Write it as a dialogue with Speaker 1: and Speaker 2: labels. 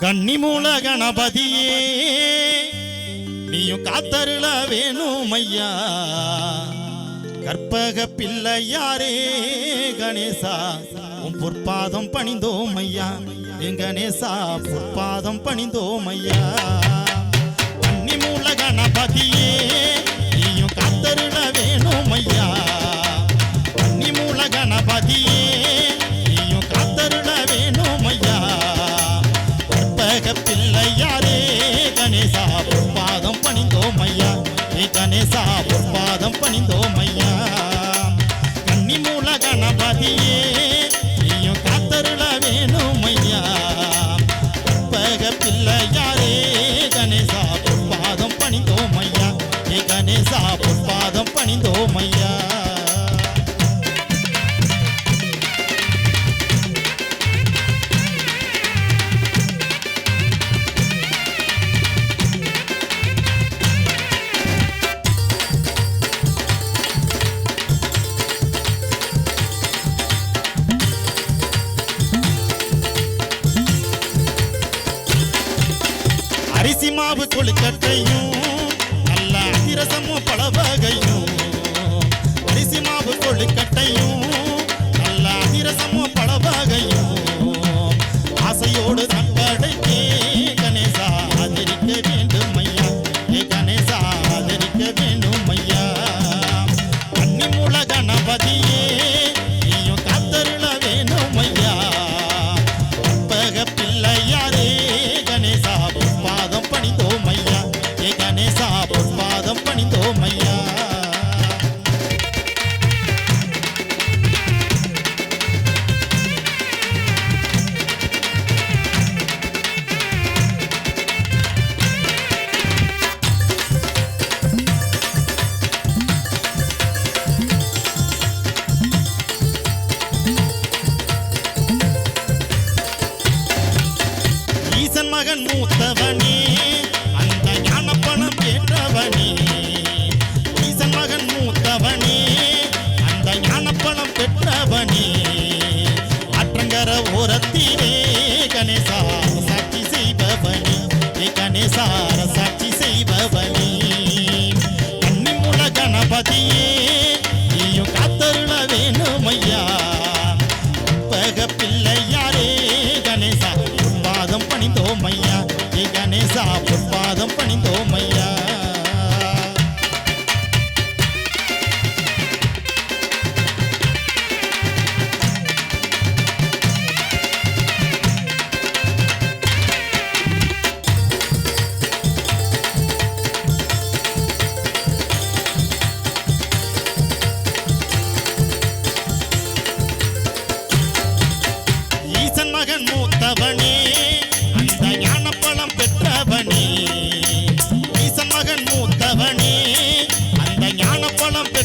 Speaker 1: கன்னிமூல கணபதியே நீயும் காத்தருள வேணும் ஐயா கற்பக பிள்ளையாரே கணேசா உன் பொற்பாதம் பணிந்தோம் ஐயா என் கணேசா பொற்பாதம் பணிந்தோம் ஐயா கன்னிமூல கணபதியே கணேசா பொற்பாதம் பணிந்தோம் ஐயா கன்னிமூல கணபதியே நீயும் காத்தருள வேணும் ஐயா கற்பக பிள்ளையாரே கணேசா பொற்பாதம் பணிந்தோம் ஐயா ஏ கணேசா பொற்பாதம் பணிந்தோம் ஐயா அரிசி மாவு கொழுக்கட்டையும் ஐயா மகன் மூத்தவனே. கணபதியே மகன் மூத்தவனே. அந்த ஞானப்பழம் பெற்றவனே. ஈசன் மகன் மூத்தவனே. அந்த ஞானப்பழம் பெற்ற